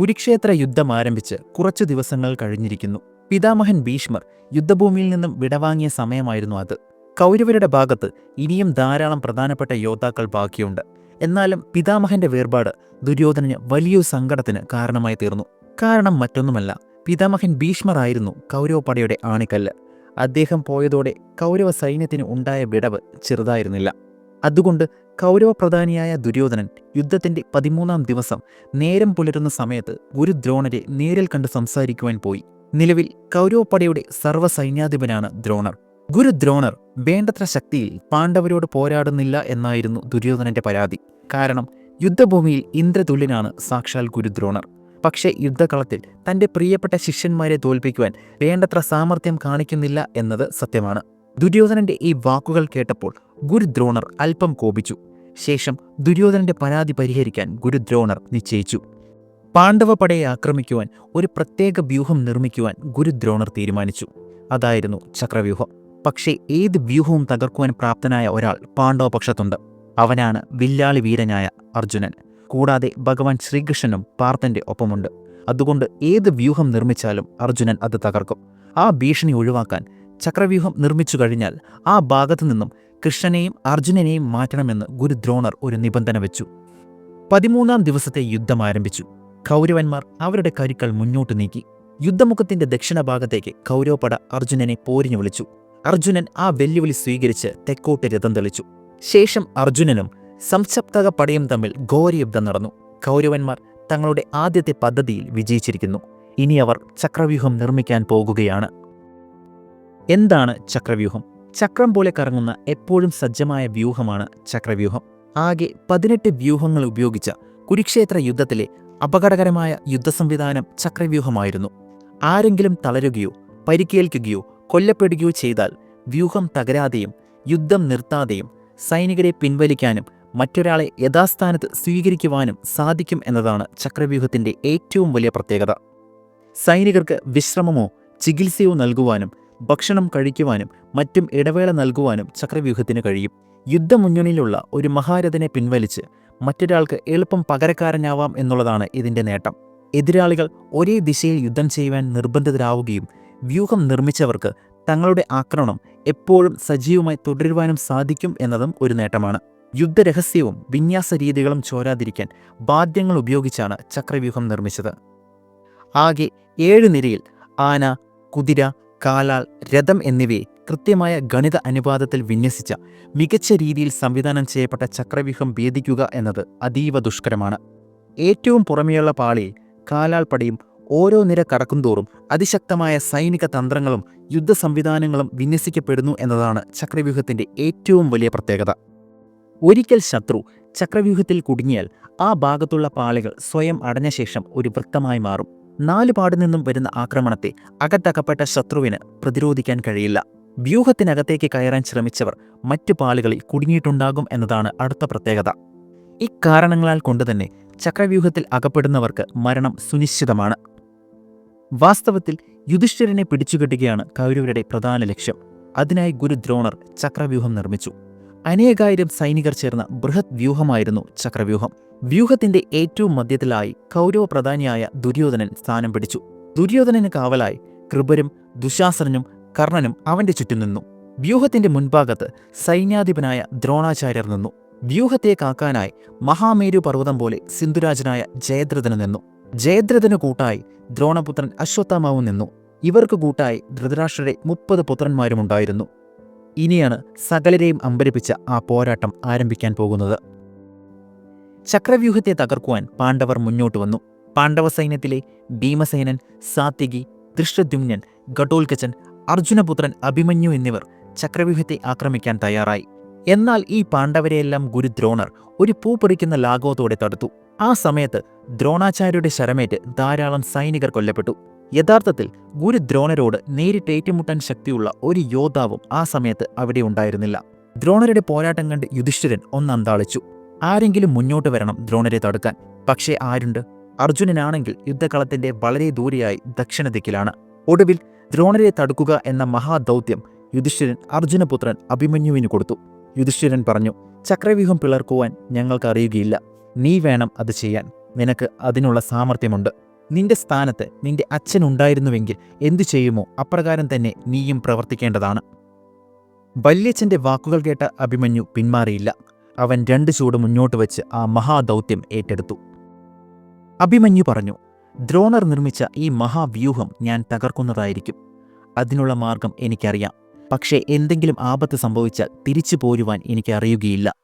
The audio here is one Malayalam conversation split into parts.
കുരുക്ഷേത്ര യുദ്ധം ആരംഭിച്ച് കുറച്ചു ദിവസങ്ങൾ കഴിഞ്ഞിരിക്കുന്നു. പിതാമഹൻ ഭീഷ്മർ യുദ്ധഭൂമിയിൽ നിന്നും വിടവാങ്ങിയ സമയമായിരുന്നു അത്. കൗരവരുടെ ഭാഗത്ത് ഇനിയും ധാരാളം പ്രധാനപ്പെട്ട യോദ്ധാക്കൾ ബാക്കിയുണ്ട്. എന്നാലും പിതാമഹന്റെ വേർപാട് ദുര്യോധനന് വലിയൊരു സങ്കടത്തിന് കാരണമായി തീർന്നു. കാരണം മറ്റൊന്നുമല്ല പിതാമഹൻ ഭീഷ്മറായിരുന്നു കൗരവപ്പടയുടെ ആണിക്കല്ല്. അദ്ദേഹം പോയതോടെ കൗരവ സൈന്യത്തിന് ഉണ്ടായ വിടവ് ചെറുതായിരുന്നില്ല. അതുകൊണ്ട് കൗരവപ്രധാനിയായ ദുര്യോധനൻ യുദ്ധത്തിന്റെ പതിമൂന്നാം ദിവസം നേരം പുലരുന്ന സമയത്ത് ഗുരുദ്രോണരെ നേരിൽ കണ്ട് സംസാരിക്കുവാൻ പോയി. നിലവിൽ കൗരവപ്പടയുടെ സർവസൈന്യാധിപനാണ് ദ്രോണർ. ഗുരുദ്രോണർ വേണ്ടത്ര ശക്തിയിൽ പാണ്ഡവരോട് പോരാടുന്നില്ല എന്നായിരുന്നു ദുര്യോധനന്റെ പരാതി. കാരണം യുദ്ധഭൂമിയിൽ ഇന്ദ്രതുല്യനാണ് സാക്ഷാൽ ഗുരുദ്രോണർ പക്ഷേ യുദ്ധകളത്തിൽ തന്റെ പ്രിയപ്പെട്ട ശിഷ്യന്മാരെ തോൽപ്പിക്കുവാൻ വേണ്ടത്ര സാമർഥ്യം കാണിക്കുന്നില്ല എന്നത് സത്യമാണ്. ദുര്യോധനന്റെ ഈ വാക്കുകൾ കേട്ടപ്പോൾ ഗുരുദ്രോണർ അല്പം കോപിച്ചു. ശേഷം ദുര്യോധനന്റെ പരാതി പരിഹരിക്കാൻ ഗുരുദ്രോണർ നിശ്ചയിച്ചു. പാണ്ഡവപടയെ ആക്രമിക്കുവാൻ ഒരു പ്രത്യേക വ്യൂഹം നിർമ്മിക്കുവാൻ ഗുരുദ്രോണർ തീരുമാനിച്ചു. അതായിരുന്നു ചക്രവ്യൂഹം. പക്ഷേ ഏത് വ്യൂഹവും തകർക്കുവാൻ പ്രാപ്തനായ ഒരാൾ പാണ്ഡവപക്ഷത്തുണ്ട്. അവനാണ് വില്ലാളി വീരനായ അർജുനൻ. കൂടാതെ ഭഗവാൻ ശ്രീകൃഷ്ണനും പാർത്ഥന്റെ ഒപ്പമുണ്ട്. അതുകൊണ്ട് ഏത് വ്യൂഹം നിർമ്മിച്ചാലും അർജുനൻ അത് തകർക്കും. ആ ഭീഷണി ഒഴിവാക്കാൻ ചക്രവ്യൂഹം നിർമ്മിച്ചു കഴിഞ്ഞാൽ ആ ഭാഗത്തു നിന്നും കൃഷ്ണനെയും അർജുനനെയും മാറ്റണമെന്ന് ഗുരു ദ്രോണർ ഒരു നിബന്ധന വെച്ചു. പതിമൂന്നാം ദിവസത്തെ യുദ്ധം ആരംഭിച്ചു. കൗരവന്മാർ അവരുടെ കരുക്കൾ മുന്നോട്ട് നീക്കി. യുദ്ധമുഖത്തിന്റെ ദക്ഷിണഭാഗത്തേക്ക് കൗരവപട അർജുനനെ പോരിഞ്ഞു വിളിച്ചു. അർജുനൻ ആ വെല്ലുവിളി സ്വീകരിച്ച് തെക്കോട്ട് രഥം തെളിച്ചു. ശേഷം അർജുനനും സംശപ്തക പടയും തമ്മിൽ ഘോരയുദ്ധം നടന്നു. കൗരവന്മാർ തങ്ങളുടെ ആദ്യത്തെ പദ്ധതിയിൽ വിജയിച്ചിരിക്കുന്നു. ഇനി അവർ ചക്രവ്യൂഹം നിർമ്മിക്കാൻ പോകുകയാണ്. എന്താണ് ചക്രവ്യൂഹം? ചക്രം പോലെ കറങ്ങുന്ന എപ്പോഴും സജ്ജമായ വ്യൂഹമാണ് ചക്രവ്യൂഹം. ആകെ പതിനെട്ട് വ്യൂഹങ്ങൾ ഉപയോഗിച്ച കുരുക്ഷേത്ര യുദ്ധത്തിലെ അപകടകരമായ യുദ്ധസംവിധാനം ചക്രവ്യൂഹമായിരുന്നു. ആരെങ്കിലും തളരുകയോ പരിക്കേൽക്കുകയോ കൊല്ലപ്പെടുകയോ ചെയ്താൽ വ്യൂഹം തകരാതെയും യുദ്ധം നിർത്താതെയും സൈനികരെ പിൻവലിക്കാനും മറ്റൊരാളെ യഥാസ്ഥാനത്ത് സ്വീകരിക്കുവാനും സാധിക്കും എന്നതാണ് ചക്രവ്യൂഹത്തിന്റെ ഏറ്റവും വലിയ പ്രത്യേകത. സൈനികർക്ക് വിശ്രമമോ ചികിത്സയോ നൽകുവാനും ഭക്ഷണം കഴിക്കുവാനും മറ്റും ഇടവേള നൽകുവാനും ചക്രവ്യൂഹത്തിന് കഴിയും. യുദ്ധമുന്നണിയിലുള്ള ഒരു മഹാരഥനെ പിൻവലിച്ച് മറ്റൊരാൾക്ക് എളുപ്പം പകരക്കാരനാവാം എന്നുള്ളതാണ് ഇതിന്റെ നേട്ടം. എതിരാളികൾ ഒരേ ദിശയിൽ യുദ്ധം ചെയ്യുവാൻ നിർബന്ധിതരാവുകയും വ്യൂഹം നിർമ്മിച്ചവർക്ക് തങ്ങളുടെ ആക്രമണം എപ്പോഴും സജീവമായി തുടരുവാനും സാധിക്കും എന്നതും ഒരു നേട്ടമാണ്. യുദ്ധരഹസ്യവും വിന്യാസ രീതികളും ചോരാതിരിക്കാൻ വാദ്യങ്ങൾ ഉപയോഗിച്ചാണ് ചക്രവ്യൂഹം നിർമ്മിച്ചത്. ആകെ ഏഴ് നിരയിൽ ആന കുതിര കാലാൾ രഥം എന്നിവയെ കൃത്യമായ ഗണിത അനുപാതത്തിൽ വിന്യസിച്ച മികച്ച രീതിയിൽ സംവിധാനം ചെയ്യപ്പെട്ട ചക്രവ്യൂഹം ഭേദിക്കുക എന്നത് അതീവ ദുഷ്കരമാണ്. ഏറ്റവും പുറമെയുള്ള പാളിയിൽ കാലാൽ പടയും ഓരോ നിര കടക്കുംതോറും അതിശക്തമായ സൈനിക തന്ത്രങ്ങളും യുദ്ധ സംവിധാനങ്ങളും വിന്യസിക്കപ്പെടുന്നു എന്നതാണ് ചക്രവ്യൂഹത്തിന്റെ ഏറ്റവും വലിയ പ്രത്യേകത. ഒരിക്കൽ ശത്രു ചക്രവ്യൂഹത്തിൽ കുടുങ്ങിയാൽ ആ ഭാഗത്തുള്ള പാളികൾ സ്വയം അടഞ്ഞ ശേഷം ഒരു വൃത്തമായി മാറും. നാല് പാടു നിന്നും വരുന്ന ആക്രമണത്തെ അകത്തകപ്പെട്ട ശത്രുവിന് പ്രതിരോധിക്കാൻ കഴിയില്ല. വ്യൂഹത്തിനകത്തേക്ക് കയറാൻ ശ്രമിച്ചവർ മറ്റു പാളുകളിൽ കുടുങ്ങിയിട്ടുണ്ടാകും എന്നതാണ് അടുത്ത പ്രത്യേകത. ഇക്കാരണങ്ങളാൽ കൊണ്ടുതന്നെ ചക്രവ്യൂഹത്തിൽ അകപ്പെടുന്നവർക്ക് മരണം സുനിശ്ചിതമാണ്. വാസ്തവത്തിൽ യുധിഷ്ഠിരനെ പിടിച്ചുകെട്ടുകയാണ് കൗരവരുടെ പ്രധാന ലക്ഷ്യം. അതിനായി ഗുരു ദ്രോണർ ചക്രവ്യൂഹം നിർമ്മിച്ചു. അനേകായിരം സൈനികർ ചേർന്ന ബൃഹത് വ്യൂഹമായിരുന്നു ചക്രവ്യൂഹം. വ്യൂഹത്തിന്റെ ഏറ്റവും മധ്യത്തിലായി കൗരവ പ്രധാനിയായ ദുര്യോധനൻ സ്ഥാനം പിടിച്ചു. ദുര്യോധനന് കാവലായി കൃപരും ദുശാസനനും കർണനും അവന്റെ ചുറ്റും നിന്നു. വ്യൂഹത്തിന്റെ മുൻഭാഗത്ത് സൈന്യാധിപനായ ദ്രോണാചാര്യർ നിന്നു. വ്യൂഹത്തെ കാക്കാനായി മഹാമേരു പർവതം പോലെ സിന്ധുരാജനായ ജയദ്രഥന് നിന്നു. ജയദ്രഥന് കൂട്ടായി ദ്രോണപുത്രൻ അശ്വത്ഥാമാവും നിന്നു. ഇവർക്കു കൂട്ടായി ധൃതരാഷ്ട്രരെ മുപ്പത് പുത്രന്മാരുമുണ്ടായിരുന്നു. ഇനിയാണ് സകലരെയും അമ്പരിപ്പിച്ച ആ പോരാട്ടം ആരംഭിക്കാൻ പോകുന്നത്. ചക്രവ്യൂഹത്തെ തകർക്കുവാൻ പാണ്ഡവർ മുന്നോട്ട് വന്നു. പാണ്ഡവ സൈന്യത്തിലെ ഭീമസേനൻ സാത്യകി ദൃഷ്ടദ്യുമ്നൻ ഘടോൽക്കച്ചൻ അർജുനപുത്രൻ അഭിമന്യു എന്നിവർ ചക്രവ്യൂഹത്തെ ആക്രമിക്കാൻ തയ്യാറായി. എന്നാൽ ഈ പാണ്ഡവരെയെല്ലാം ഗുരു ദ്രോണർ ഒരു പൂ പറിക്കുന്ന ലാഘവത്തോടെ തടുത്തു. ആ സമയത്ത് ദ്രോണാചാര്യരുടെ ശരമേറ്റ് ധാരാളം സൈനികർ കൊല്ലപ്പെട്ടു. യഥാർത്ഥത്തിൽ ഗുരുദ്രോണരോട് നേരിട്ട് ഏറ്റുമുട്ടാൻ ശക്തിയുള്ള ഒരു യോദ്ധാവും ആ സമയത്ത് അവിടെ ഉണ്ടായിരുന്നില്ല. ദ്രോണരുടെ പോരാട്ടം കണ്ട് യുധിഷ്ഠിരൻ ഒന്ന് അന്താളിച്ചു ആരെങ്കിലും മുന്നോട്ട് വരണം ദ്രോണരെ തടുക്കാൻ. പക്ഷേ ആരുണ്ട്? അർജുനനാണെങ്കിൽ യുദ്ധകളത്തിന്റെ വളരെ ദൂരെയായി ദക്ഷിണദിക്കിലാണ് ഒടുവിൽ ദ്രോണരെ തടുക്കുക എന്ന മഹാദൗത്യം യുധിഷ്ഠിരൻ അർജുനപുത്രൻ അഭിമന്യുവിന് കൊടുത്തു. യുധിഷ്ഠിരൻ പറഞ്ഞു ചക്രവ്യൂഹം പിളർക്കുവാൻ ഞങ്ങൾക്കറിയുകയില്ല. നീ വേണം അത് ചെയ്യാൻ. നിനക്ക് അതിനുള്ള സാമർഥ്യമുണ്ട്. നിന്റെ സ്ഥാനത്ത് നിന്റെ അച്ഛൻ ഉണ്ടായിരുന്നുവെങ്കിൽ എന്തു ചെയ്യുമോ അപ്രകാരം തന്നെ നീയും പ്രവർത്തിക്കേണ്ടതാണ്. വല്യച്ഛന്റെ വാക്കുകൾ കേട്ട അഭിമന്യു പിന്മാറിയില്ല. അവൻ രണ്ട് ചൂട് മുന്നോട്ട് വച്ച് ആ മഹാദൗത്യം ഏറ്റെടുത്തു. അഭിമന്യു പറഞ്ഞു ദ്രോണർ നിർമ്മിച്ച ഈ മഹാവ്യൂഹം ഞാൻ തകർക്കുന്നതായിരിക്കും. അതിനുള്ള മാർഗം എനിക്കറിയാം. പക്ഷേ എന്തെങ്കിലും ആപത്ത് സംഭവിച്ചാൽ തിരിച്ചു പോരുവാൻ എനിക്കറിയുകയില്ല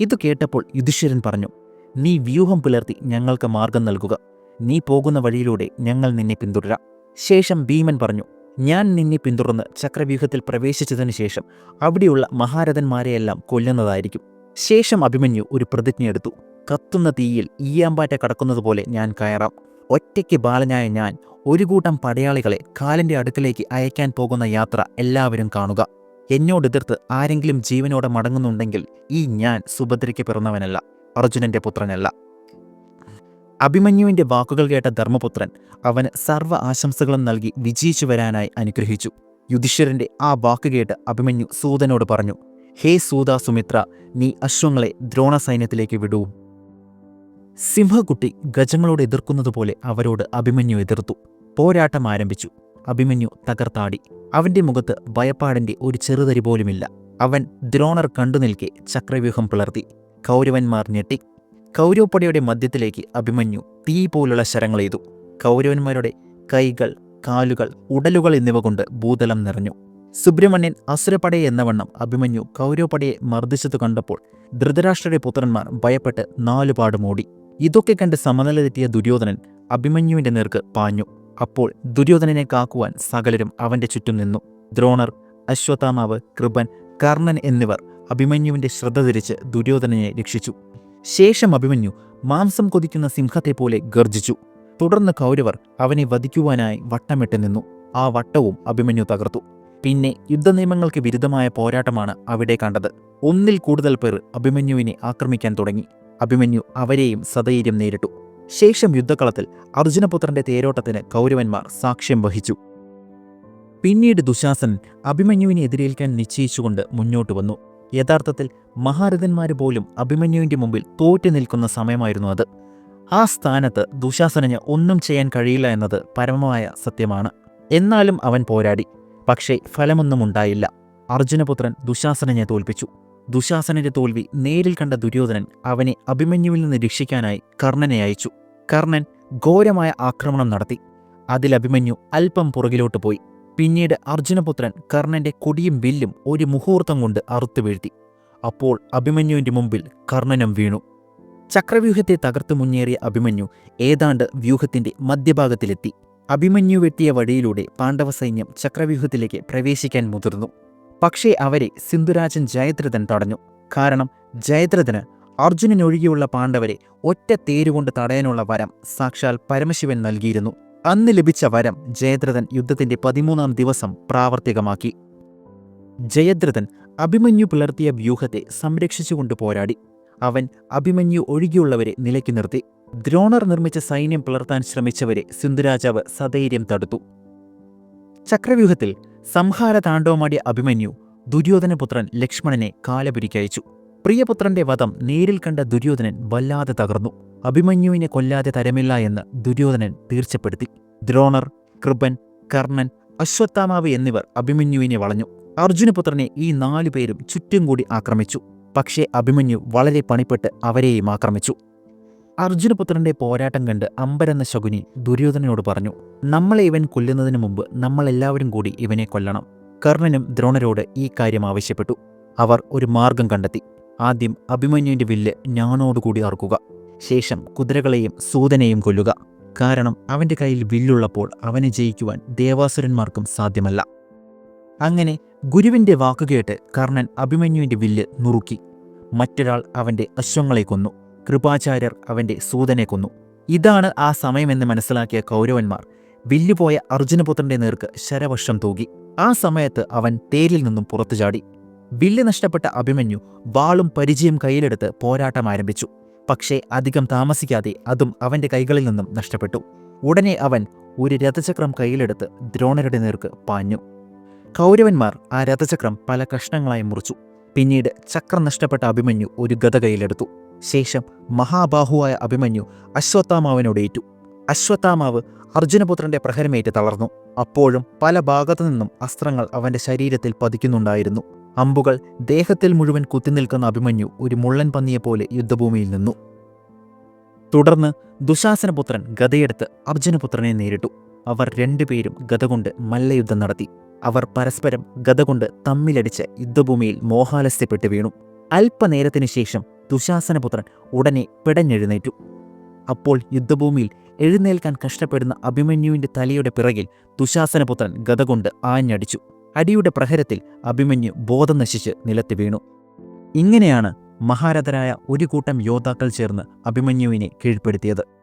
ഇത് കേട്ടപ്പോൾ യുധിഷ്ഠിരൻ പറഞ്ഞു നീ വ്യൂഹം പുലർത്തി ഞങ്ങൾക്ക് മാർഗം നൽകുക. നീ പോകുന്ന വഴിയിലൂടെ ഞങ്ങൾ നിന്നെ പിന്തുടരാം. ശേഷം ഭീമൻ പറഞ്ഞു ഞാൻ നിന്നെ പിന്തുടർന്ന് ചക്രവ്യൂഹത്തിൽ പ്രവേശിച്ചതിനു ശേഷം അവിടെയുള്ള മഹാരഥന്മാരെയെല്ലാം കൊല്ലുന്നതായിരിക്കും. ശേഷം അഭിമന്യു ഒരു പ്രതിജ്ഞയെടുത്തു കത്തുന്ന തീയിൽ ഈയാമ്പാറ്റ കടക്കുന്നതുപോലെ ഞാൻ കയറാം. ഒറ്റയ്ക്ക് ബാലനായ ഞാൻ ഒരു കൂട്ടം പടയാളികളെ കാലിന്റെ അടുക്കലേക്ക് അയക്കാൻ പോകുന്ന യാത്ര എല്ലാവരും കാണുക. എന്നോട് എന്നോടെതിർത്ത് ആരെങ്കിലും ജീവനോടെ മടങ്ങുന്നുണ്ടെങ്കിൽ ഈ ഞാൻ സുഭദ്രയ്ക്ക് പിറന്നവനല്ല അർജുനന്റെ പുത്രനല്ല. അഭിമന്യുവിന്റെ വാക്കുകൾ കേട്ട ധർമ്മപുത്രൻ അവന് സർവ ആശംസകളും നൽകി വിജയിച്ചു വരാനായി അനുഗ്രഹിച്ചു. യുധിഷ്ഠിരന്റെ ആ വാക്ക് കേട്ട് അഭിമന്യു സൂതനോട് പറഞ്ഞു ഹേ സൂത സുമിത്ര നീ അശ്വങ്ങളെ ദ്രോണ സൈന്യത്തിലേക്ക് വിടൂ. സിംഹകുട്ടി ഗജങ്ങളോട് എതിർക്കുന്നതുപോലെ അവരോട് അഭിമന്യു എതിർത്തു. പോരാട്ടം ആരംഭിച്ചു. അഭിമന്യു തകർത്താടി. അവന്റെ മുഖത്ത് ഭയപ്പാടിന്റെ ഒരു ചെറുതരി പോലുമില്ല. അവൻ ദ്രോണർ കണ്ടുനിൽക്കെ ചക്രവ്യൂഹം പിളർത്തി. കൗരവന്മാർ ഞെട്ടി. കൗരവപ്പടയുടെ മധ്യത്തിലേക്ക് അഭിമന്യു തീ പോലുള്ള ശരങ്ങളെയ്തു കൗരവന്മാരുടെ കൈകൾ കാലുകൾ ഉടലുകൾ എന്നിവ കൊണ്ട് ഭൂതലം നിറഞ്ഞു. സുബ്രഹ്മണ്യൻ അസുരപടയെ എന്നവണ്ണം അഭിമന്യു കൗരവപടയെ മർദ്ദിച്ചത് കണ്ടപ്പോൾ ധൃതരാഷ്ട്രയുടെ പുത്രന്മാർ ഭയപ്പെട്ട് നാലുപാട് മൂടി. ഇതൊക്കെ കണ്ട് സമനില തെറ്റിയ ദുര്യോധനൻ അഭിമന്യുവിന്റെ നേർക്ക് പാഞ്ഞു. അപ്പോൾ ദുര്യോധനനെ കാക്കുവാൻ സകലരും അവന്റെ ചുറ്റും നിന്നു. ദ്രോണർ അശ്വത്ഥാമാവ് കൃപൻ കർണൻ എന്നിവർ അഭിമന്യുവിന്റെ ശ്രദ്ധ തിരിച്ച് ദുര്യോധനനെ രക്ഷിച്ചു. ശേഷം അഭിമന്യു മാംസം കൊതിക്കുന്ന സിംഹത്തെ പോലെ ഗർജിച്ചു തുടർന്ന് കൗരവർ അവനെ വധിക്കുവാനായി വട്ടമിട്ട് നിന്നു. ആ വട്ടവും അഭിമന്യു തകർത്തു. പിന്നെ യുദ്ധനിയമങ്ങൾക്ക് വിരുദ്ധമായ പോരാട്ടമാണ് അവിടെ കണ്ടത്. ഒന്നിൽ കൂടുതൽ പേർ അഭിമന്യുവിനെ ആക്രമിക്കാൻ തുടങ്ങി. അഭിമന്യു അവരെയും സധൈര്യം നേരിട്ടു. ശേഷം യുദ്ധക്കളത്തിൽ അർജുനപുത്രന്റെ തേരോട്ടത്തിന് കൗരവന്മാർ സാക്ഷ്യം വഹിച്ചു. പിന്നീട് ദുശാസൻ അഭിമന്യുവിനെ എതിരേൽക്കാൻ നിശ്ചയിച്ചുകൊണ്ട് മുന്നോട്ട് വന്നു. യഥാർത്ഥത്തിൽ മഹാരഥന്മാർ പോലും അഭിമന്യുവിന്റെ മുമ്പിൽ തോറ്റു നിൽക്കുന്ന സമയമായിരുന്നു അത്. ആ സ്ഥാനത്ത് ദുശാസനന് ഒന്നും ചെയ്യാൻ കഴിയില്ല എന്നത് പരമമായ സത്യമാണ്. എന്നാലും അവൻ പോരാടി. പക്ഷേ ഫലമൊന്നും ഉണ്ടായില്ല. അർജുനപുത്രൻ ദുശാസനനെ തോൽപ്പിച്ചു. ദുശാസനന്റെ തോൽവി നേരിൽ കണ്ട ദുര്യോധനൻ അവനെ അഭിമന്യുവിൽ നിന്ന് രക്ഷിക്കാനായി കർണനെ അയച്ചു. കർണൻ ഘോരമായ ആക്രമണം നടത്തി. അതിൽ അഭിമന്യു അല്പം പുറകിലോട്ട് പോയി. പിന്നീട് അർജുനപുത്രൻ കർണന്റെ കൊടിയും വില്ലും ഒരു മുഹൂർത്തം കൊണ്ട് അറുത്തു വീഴ്ത്തി അപ്പോൾ അഭിമന്യുവിന്റെ മുമ്പിൽ കർണനം വീണു. ചക്രവ്യൂഹത്തെ തകർത്തു മുന്നേറിയ അഭിമന്യു ഏതാണ്ട് വ്യൂഹത്തിന്റെ മധ്യഭാഗത്തിലെത്തി. അഭിമന്യു വെട്ടിയ വഴിയിലൂടെ പാണ്ഡവ സൈന്യം ചക്രവ്യൂഹത്തിലേക്ക് പ്രവേശിക്കാൻ മുതിർന്നു. പക്ഷേ അവരെ സിന്ധുരാജൻ ജയദ്രഥൻ തടഞ്ഞു. കാരണം ജയദ്രഥന് അർജുനനൊഴികെയുള്ള പാണ്ഡവരെ ഒറ്റ തേരുകൊണ്ട് തടയാനുള്ള വരം സാക്ഷാൽ പരമശിവൻ നൽകിയിരുന്നു. അന്ന് ലഭിച്ച വരം ജയദ്രഥൻ യുദ്ധത്തിന്റെ പതിമൂന്നാം ദിവസം പ്രാവർത്തികമാക്കി. ജയദ്രഥൻ അഭിമന്യു പുലർത്തിയ വ്യൂഹത്തെ സംരക്ഷിച്ചുകൊണ്ട് പോരാടി. അവൻ അഭിമന്യു ഒഴികെയുള്ളവരെ നിലയ്ക്ക് നിർത്തി. ദ്രോണർ നിർമ്മിച്ച സൈന്യം പുലർത്താൻ ശ്രമിച്ചവരെ സിന്ധുരാജാവ് സധൈര്യം തടുത്തു. ചക്രവ്യൂഹത്തിൽ സംഹാര താണ്ഡവമാടിയ അഭിമന്യു ദുര്യോധനപുത്രൻ ലക്ഷ്മണനെ കാലപുരിക്കയച്ചു. പ്രിയപുത്രന്റെ വധം നേരിൽ കണ്ട ദുര്യോധനൻ വല്ലാതെ തകർന്നു. അഭിമന്യുവിനെ കൊല്ലാതെ തരമില്ല എന്ന് ദുര്യോധനൻ തീർച്ചപ്പെടുത്തി. ദ്രോണർ കൃപൻ കർണൻ അശ്വത്ഥാമാവ് എന്നിവർ അഭിമന്യുവിനെ വളഞ്ഞു. അർജുനപുത്രനെ ഈ നാലു പേരും ചുറ്റും കൂടി ആക്രമിച്ചു. പക്ഷേ അഭിമന്യു വളരെ പണിപ്പെട്ട് അവരെയും ആക്രമിച്ചു. അർജുനപുത്രന്റെ പോരാട്ടം കണ്ട് അമ്പരെന്ന ശകുനി ദുര്യോധനനോട് പറഞ്ഞു നമ്മളെ ഇവൻ കൊല്ലുന്നതിന് മുമ്പ് നമ്മളെല്ലാവരും കൂടി ഇവനെ കൊല്ലണം. കർണനും ദ്രോണരോട് ഈ കാര്യം ആവശ്യപ്പെട്ടു. അവർ ഒരു മാർഗം കണ്ടെത്തി. ആദ്യം അഭിമന്യുവിന്റെ വില്ല് ഞാനോടുകൂടി അറുക്കുക. ശേഷം കുതിരകളെയും സൂതനെയും കൊല്ലുക. കാരണം അവന്റെ കയ്യിൽ വില്ലുള്ളപ്പോൾ അവനെ ജയിക്കുവാൻ ദേവാസുരന്മാർക്കും സാധ്യമല്ല. അങ്ങനെ ഗുരുവിന്റെ വാക്കുകേട്ട് കർണൻ അഭിമന്യുവിന്റെ വില്ല് നുറുക്കി. മറ്റൊരാൾ അവന്റെ അശ്വങ്ങളെ കൊന്നു. കൃപാചാര്യർ അവന്റെ സൂതനെ കൊന്നു. ഇതാണ് ആ സമയമെന്ന് മനസ്സിലാക്കിയ കൗരവന്മാർ. വില്ലുപോയ അർജുനപുത്രന്റെ നേർക്ക് ശരവർഷം തൂകി. ആ സമയത്ത് അവൻ തേരിൽ നിന്നും പുറത്തു ചാടി വില്ല് നഷ്ടപ്പെട്ട അഭിമന്യു വാളും പരിചയം കയ്യിലെടുത്ത് പോരാട്ടം ആരംഭിച്ചു. പക്ഷേ അധികം താമസിക്കാതെ അതും അവന്റെ കൈകളിൽ നിന്നും നഷ്ടപ്പെട്ടു. ഉടനെ അവൻ ഒരു രഥചക്രം കയ്യിലെടുത്ത് ദ്രോണരുടെ നേർക്ക് പാഞ്ഞു. കൗരവന്മാർ ആ രഥചക്രം പല കഷ്ണങ്ങളായി മുറിച്ചു. പിന്നീട് ചക്രം നഷ്ടപ്പെട്ട അഭിമന്യു ഒരു ഗത കയ്യിലെടുത്തു. ശേഷം മഹാബാഹുവായ അഭിമന്യു അശ്വത്ഥാമാവിനോടേറ്റു അശ്വത്ഥാമാവ് അർജുനപുത്രന്റെ പ്രഹരമേറ്റ് തളർന്നു. അപ്പോഴും പല ഭാഗത്തു നിന്നും അസ്ത്രങ്ങൾ അവന്റെ ശരീരത്തിൽ പതിക്കുന്നുണ്ടായിരുന്നു. അമ്പുകൾ ദേഹത്തിൽ മുഴുവൻ കുത്തിനിൽക്കുന്ന അഭിമന്യു ഒരു മുള്ളൻ പന്നിയെപ്പോലെ യുദ്ധഭൂമിയിൽ നിന്നു. തുടർന്ന് ദുശാസനപുത്രൻ ഗതയെടുത്ത് അർജുനപുത്രനെ നേരിട്ടു. അവർ രണ്ടുപേരും ഗതകൊണ്ട് മല്ലയുദ്ധം നടത്തി. അവർ പരസ്പരം ഗതകൊണ്ട് തമ്മിലടിച്ച് യുദ്ധഭൂമിയിൽ മോഹാലസ്യപ്പെട്ടു വീണു. അല്പനേരത്തിനു ശേഷം ദുശാസനപുത്രൻ ഉടനെ പിടഞ്ഞെഴുന്നേറ്റു. അപ്പോൾ യുദ്ധഭൂമിയിൽ എഴുന്നേൽക്കാൻ കഷ്ടപ്പെടുന്ന അഭിമന്യുവിന്റെ തലയുടെ പിറകിൽ ദുശാസനപുത്രൻ ഗതകൊണ്ട് ആഞ്ഞടിച്ചു. അടിയുടെ പ്രഹരത്തിൽ അഭിമന്യു ബോധം നശിച്ച് നിലത്ത് വീണു. ഇങ്ങനെയാണ് മഹാരഥരായ ഒരു കൂട്ടം യോദ്ധാക്കൾ ചേർന്ന് അഭിമന്യുവിനെ കീഴ്പ്പെടുത്തിയത്.